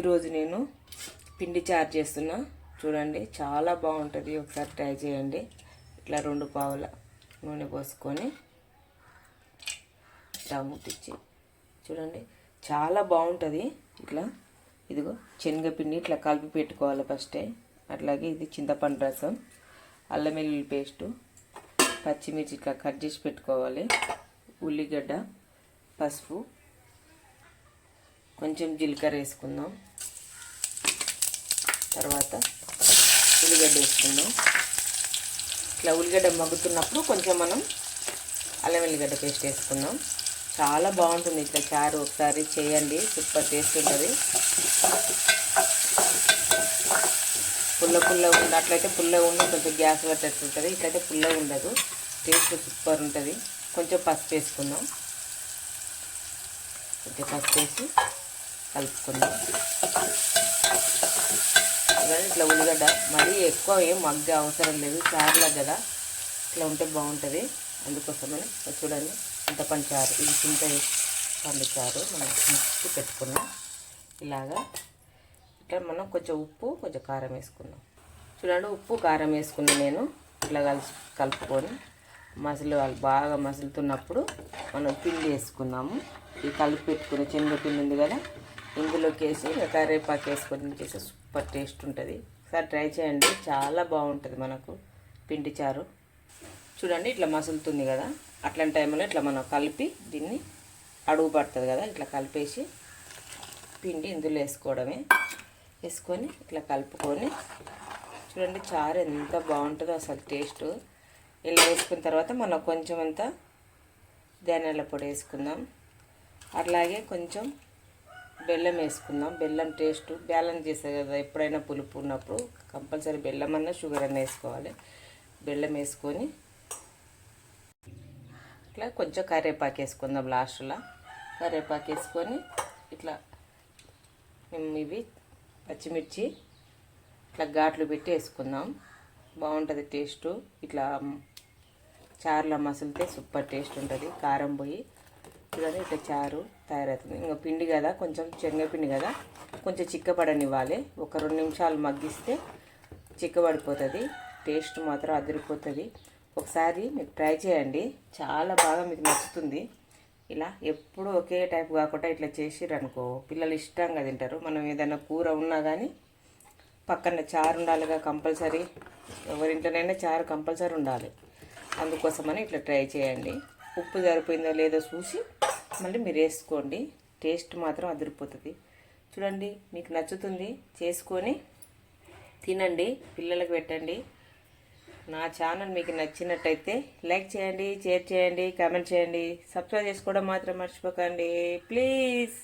ఈరోజు నేను పిండి చారు చేస్తున్నా. చూడండి చాలా బాగుంటుంది. ఒకసారి ట్రై చేయండి. ఇట్లా రెండు పావుల నూనె పోసుకొని ఇట్లా ముట్టించి చూడండి చాలా బాగుంటుంది. ఇట్లా ఇదిగో శనగపిండి ఇట్లా కలిపి పెట్టుకోవాలి ఫస్టే. అట్లాగే ఇది చింతపండు రసం అల్లం వెల్లుల్లి పేస్టు పచ్చిమిర్చి ఇట్లా కట్ చేసి పెట్టుకోవాలి. ఉల్లిగడ్డ పసుపు కొంచెం జీలకర్ర వేసుకుందాం. తర్వాత ఉల్లిగడ్డ వేసుకుందాం. ఇట్లా ఉల్లిగడ్డ మగ్గుతున్నప్పుడు కొంచెం మనం అల్లం వెల్లిగడ్డ పేస్ట్ వేసుకుందాం. చాలా బాగుంటుంది ఇట్లా చారు ఒకసారి చేయండి. సూపర్ టేస్ట్ ఉంటుంది. పుల్ల పుల్ల ఉన్నట్లయితే పుల్లగా ఉండి కొంచెం గ్యాస్ పట్టేట్టు ఉంటుంది. ఇట్లయితే పుల్లగా ఉండదు. టేస్ట్ సూపర్ ఉంటుంది. కొంచెం పసుపు వేసుకుందాం. కొంచెం పసుపు వేసి కలుపుకుందాం. ఇట్లా ఉల్లిగడ్డ మరీ ఎక్కువ ఏం మగ్గ అవసరం లేదు చారులా కదా. ఇట్లా ఉంటే బాగుంటుంది. అందుకోసమని చూడండి చింతపండు చారు ఇది చింత పండు చారు మనం పెట్టుకున్నాం. ఇలాగా ఇట్లా మనం కొంచెం ఉప్పు కొంచెం కారం వేసుకున్నాం చూడండి ఉప్పు కారం వేసుకుని నేను. ఇట్లా కలిసి కలుపుకొని మసలు బాగా మసులుతున్నప్పుడు మనం పిండి వేసుకున్నాము. ఈ కలిపి పెట్టుకునే శనగపిండి ఉంది కదా ఇందులోకి వేసి కరేపాకు వేసుకొని చేస్తే సూపర్ టేస్ట్ ఉంటుంది. ఒకసారి ట్రై చేయండి చాలా బాగుంటుంది మనకు పిండి చారు. చూడండి ఇట్లా మసులుతుంది కదా. అట్లాంటి టైంలో ఇట్లా మనం కలిపి దీన్ని అడుగు పడుతుంది కదా ఇట్లా కలిపేసి పిండి ఇందులో వేసుకోవడమే. వేసుకొని ఇట్లా కలుపుకొని చూడండి చారు ఎంత బాగుంటుందో అసలు టేస్ట్. ఇలా వేసుకున్న తర్వాత మనం కొంచెం అంతా ధనియాల పొడి వేసుకుందాం. అట్లాగే కొంచెం బెల్లం వేసుకుందాం. బెల్లం టేస్ట్ బ్యాలెన్స్ చేస్తుంది కదా ఎప్పుడైనా పులుపు ఉన్నప్పుడు కంపల్సరీ బెల్లం అన్న షుగర్ అన్న వేసుకోవాలి. బెల్లం వేసుకొని ఇట్లా కొంచెం కరివేపాకు వేసుకుందాం లాస్ట్లో. కరివేపాకు వేసుకొని ఇట్లా మేము ఇవి పచ్చిమిర్చి ఇట్లా ఘాట్లు పెట్టి వేసుకుందాం. బాగుంటుంది టేస్ట్ ఇట్లా చారులో మసులితే సూపర్ టేస్ట్ ఉంటుంది. కారం పోయి చూడండి ఇట్లా చారు తయారవుతుంది. ఇంకా పిండి కదా కొంచెం శనగపిండి కదా కొంచెం చిక్కబడనివ్వాలి ఒక రెండు నిమిషాలు మగ్గిస్తే చిక్కబడిపోతుంది టేస్ట్ మాత్రం అదిరిపోతుంది. ఒకసారి మీరు ట్రై చేయండి. చాలా బాగా మీకు నచ్చుతుంది. ఇలా ఎప్పుడు ఒకే టైప్ కాకుండా ఇట్లా చేసిరనుకో పిల్లలు ఇష్టంగా తింటారు. మనం ఏదైనా కూర ఉన్నా కానీ పక్కన చారు ఉండాలిగా కంపల్సరీ. ఎవరింట్లోనైనా చారు కంపల్సరీ ఉండాలి. అందుకోసమని ఇట్లా ట్రై చేయండి. ఉప్పు సరిపోయిందో లేదో చూసి మళ్ళీ మీరు వేసుకోండి. టేస్ట్ మాత్రం అదిరిపోతుంది. చూడండి మీకు నచ్చుతుంది. చేసుకొని తినండి. పిల్లలకు పెట్టండి. నా ఛానల్ మీకు నచ్చినట్టయితే లైక్ చేయండి షేర్ చేయండి కామెంట్ చేయండి. సబ్స్క్రైబ్ చేసుకోవడం మాత్రం మర్చిపోకండి. ప్లీజ్!